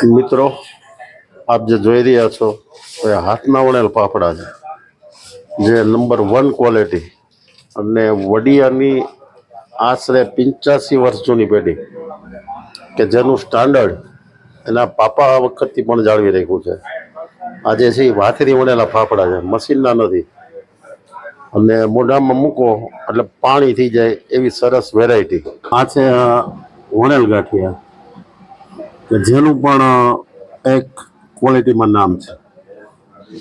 મિત્રો, આપ જે જોઈ રહ્યા છો એ હાથના વણેલ પાપડા છે, જે નંબર વન ક્વોલિટી અને વડિયાની આશરે પંચ્યાસી વર્ષ જૂની પેઢી, કે જેનું સ્ટાન્ડર્ડ એના પાપા વખતથી પણ જાળવી રાખ્યું છે. આજે છે એ હાથથી વણેલા ફાફડા છે, મશીનના નથી. અને મોઢામાં મૂકો, એટલે પાણી થઈ જાય એવી સરસ વેરાયટી આ છે વણેલ ગાંઠિયા. કે જેનું પણ એક ક્વોલિટીમાં નામ છે.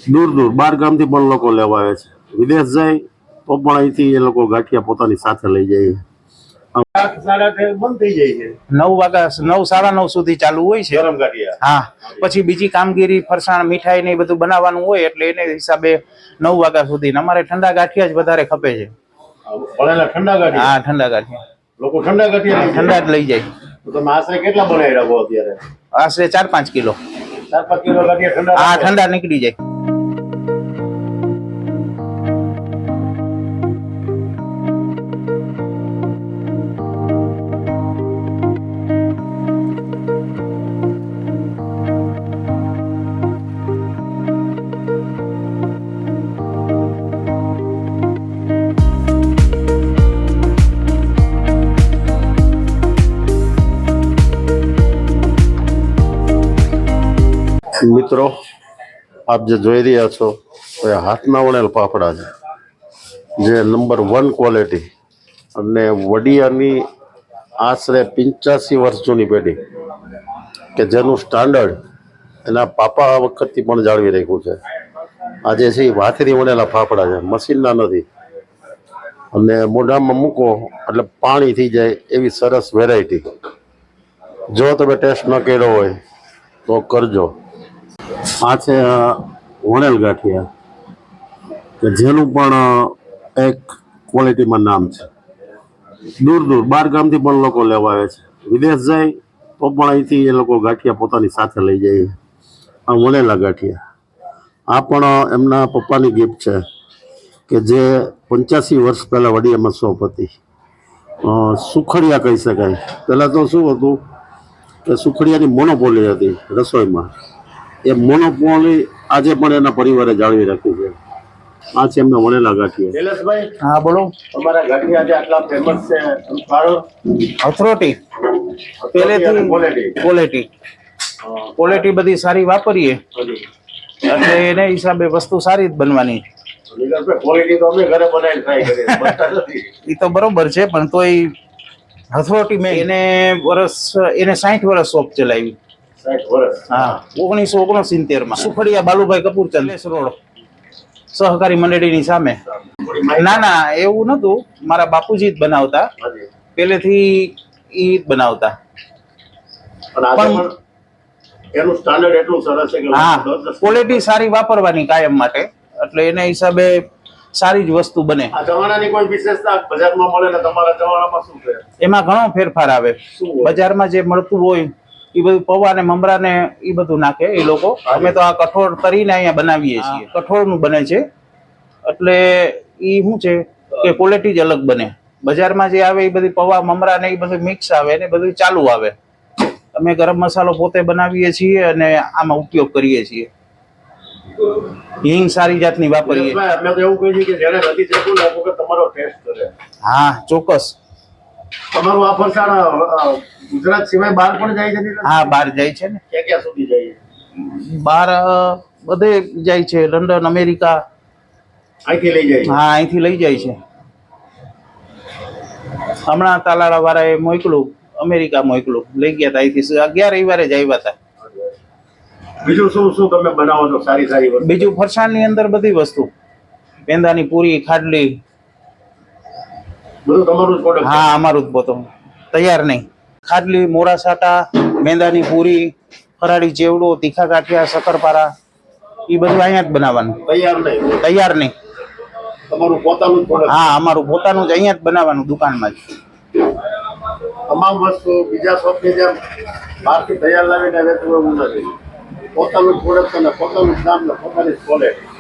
દૂર દૂર બાર ગામથી પણ લોકો લેવા આવે છે. વિદેશ જાય તો પણ અહીંથી એ લોકો ગાંઠિયા પોતાની સાથે લઈ જાય સાડા બંધ થઈ જાય છે. નવ વાગ્યા નવ સાડા નવ સુધી ચાલુ હોય છે. હા. પછી બીજી કામગીરી ફરસાણ મીઠાઈ ને એ બધું બનાવવાનું હોય એટલે એને હિસાબે નવ વાગ્યા સુધી. અમારે ઠંડા ગાંઠિયા જ વધારે ખપે છે. ઠંડા ગાંઠિયા. હા ઠંડા ગાંઠિયા. લોકો ઠંડા ગાંઠિયા ઠંડા જ લઈ જાય. તો તમે આશરે કેટલા બનાવી રાખો અત્યારે? આશરે ચાર પાંચ કિલો. ચાર પાંચ કિલો ઠંડા હા ઠંડા નીકળી જાય. મિત્રો, આપ જે જોઈ રહ્યા છો એ હાથના વણેલ પાપડા છે, જે નંબર વન ક્વોલિટી અને વડિયાની આશરે પંચ્યાસી વર્ષ જૂની પેઢી, કે જેનું સ્ટાન્ડર્ડ એના પાપા વખતથી પણ જાળવી રાખ્યું છે. આજે છે એ હાથથી વણેલા ફાફડા છે, મશીનના નથી. અને મોઢામાં મૂકો, એટલે પાણી થઈ જાય એવી સરસ વેરાયટી જો તમે ટેસ્ટ ન કર્યો હોય, તો કરજો. આ છે વણેલ ગાંઠિયા, કે જેનું પણ એક ક્વોલિટીમાં નામ છે. દૂર દૂર, બાર ગામથી પણ લોકો લેવા આવે છે. વિદેશ જાય, તો પણ અહીંથી એ લોકો ગાંઠિયા પોતાની સાથે લઈ જાય. આ વણેલા ગાંઠિયા. આ પણ એમના પપ્પાની ગિફ્ટ છે, કે જે પંચ્યાસી વર્ષ પહેલાં વડિયામાં શોપ હતી. સુખડિયા કહી શકાય. પહેલાં તો શું હતું, કે સુખડિયાની મોનોપોલી હતી રસોઈમાં. એ મોનોપોલી આજે પણ એના પરિવારે જાળવી રાખ્યું છે. આ છે એમના વણેલા ગાંઠિયા. હા બોલો. તમારા ગાંઠિયા આજે આટલા ફેમસ છે હથરોટી પહેલેથી ક્વોલિટી ક્વોલિટી બધી સારી વાપરીએ. એટલે એને હિસાબે વસ્તુ સારી જ બનવાની. ક્વોલિટી તો અમે ઘરે બનાવીને ટ્રાય કરીએ બનતા નથી. એ તો બરોબર છે પણ તોય હથરોટી મેં એને વર્ષ એને સાઠ વર્ષ શોપ ચલાવી. હા. ઓગણીસો ઓગણસિત્તેરમાં સુખડિયા બાલુભાઈ કપૂરચંદ લેસ રોડ સહકારી મંડળીની સામે. ના ના એવું નતું. મારા બાપુજી જ બનાવતા. પેલેથી પહેલેથી ઈ જ બનાવતા. પણ એનું સ્ટાન્ડર્ડ એટલું સરસ છે કે હા ક્વોલિટી સારી વાપરવાની કાયમ માટે. એટલે એના હિસાબે સારી જ વસ્તુ બને. આ જમાનાની કોઈ વિશેષતા બજારમાં મળે ને તમારા જમાનામાં શું છે? એમાં ઘણો ફેરફાર આવે. બજારમાં જે મળતું હોય એ બધું પૌવા ને મમરા ને એ બધું નાખે એ લોકો. અમે તો આ કઠોળ તરીને અહીંયા બનાવીએ છીએ. કઠોળનું બને છે. એટલે એ શું છે કે ક્વોલિટી જ અલગ બને. બજારમાં જે આવે એ બધી પૌવા મમરા ને એ બધું મિક્સ આવે ને બધું ચાલુ આવે. અમે ગરમ મસાલો પોતે બનાવીએ છીએ અને આમાં ઉપયોગ કરીએ છીએ. હિંગ સારી જાતની વાપરીએ. અમે તો એવું કહીએ છીએ કે જેને નથી જતું ને તમારો ટેસ્ટ કરે હા ચોક્કસ. તમારું આ ફરસાણ ગુજરાત સિવાય બહાર પણ જાય છે હા બહાર જાય છે ને. ક્યાં ક્યાં સુધી જાય બહાર અ, બધે જાય છે. London America. અહીંથી લઈ જાય હા અહીંથી લઈ જાય છે. હમણાં તાલાળા વાળાએ મોકલું અમેરિકા મોકલું. લઈ ગયા હતા અહીંથી. અગિયાર રવિવારે જ આવ્યા હતા બીજું શું શું તમે બનાવો છો? સારી સારી વસ્તુ? બીજું ફરસાણની અંદર બધી વસ્તુ. પેંદાની પૂરી ખાડલી. બધું તમારું જ હા અમારું જ પોતું તૈયાર નહીં. ખાડલી મોરાસાટા મેંદાની પૂરી ફરાળી ચેવડો તીખા ગાંઠિયા શક્કરપારા એ બધું અહીંયા જ બનાવવાનું. તૈયાર નહીં. તૈયાર નહીં. તમારું પોતાનું હા અમારું પોતાનું જ અહીંયા જ બનાવવાનું દુકાનમાં જ. તમામ વસ્તુ બીજા શોપની જેમ બહારથી તૈયાર લાવીને વેચવું નથી. પોતાનું પ્રોડક્ટ અને પોતાનું નામ ને પોતાની ક્વોલિટી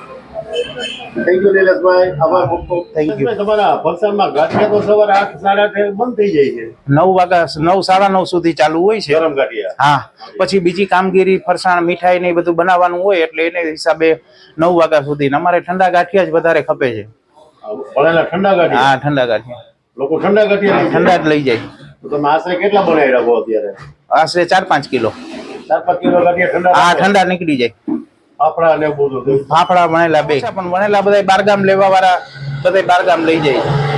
થેન્ક યુ નિલેશભાઈ આભાર ખૂબ ખૂબ Thank you. તમારા ફરસાણમાં ગાંઠિયા તો સવારે આઠ સાડા આઠે બંધ થઈ જાય છે. નવ વાગ્યા નવ સાડા નવ સુધી ચાલુ હોય છે. ગરમ ગાંઠિયા. હા પછી બીજી કામગીરી ફરસાણ મીઠાઈ ને બધું બનાવવાનું હોય એટલે એને હિસાબે નવ વાગ્યા સુધી. અમારે ઠંડા ગાંઠિયા જ વધારે ખપે છે. ભણેલા ઠંડા ગાંઠિયા? હા ઠંડા ગાંઠિયા. લોકો ઠંડા ગાંઠિયા ઠંડા જ લઈ જાય. તો તમે આશરે કેટલા બનાવી રાખો અત્યારે? આશરે ચાર પાંચ કિલો. ચાર પાંચ કિલો ગાંઠિયા ઠંડા હા ઠંડા નીકળી જાય. ફાફડા ને બધું. ફાફડા વણેલા બે. પણ વણેલા બધા બારગામ લેવા વાળા બધા બારગામ લઈ જાય.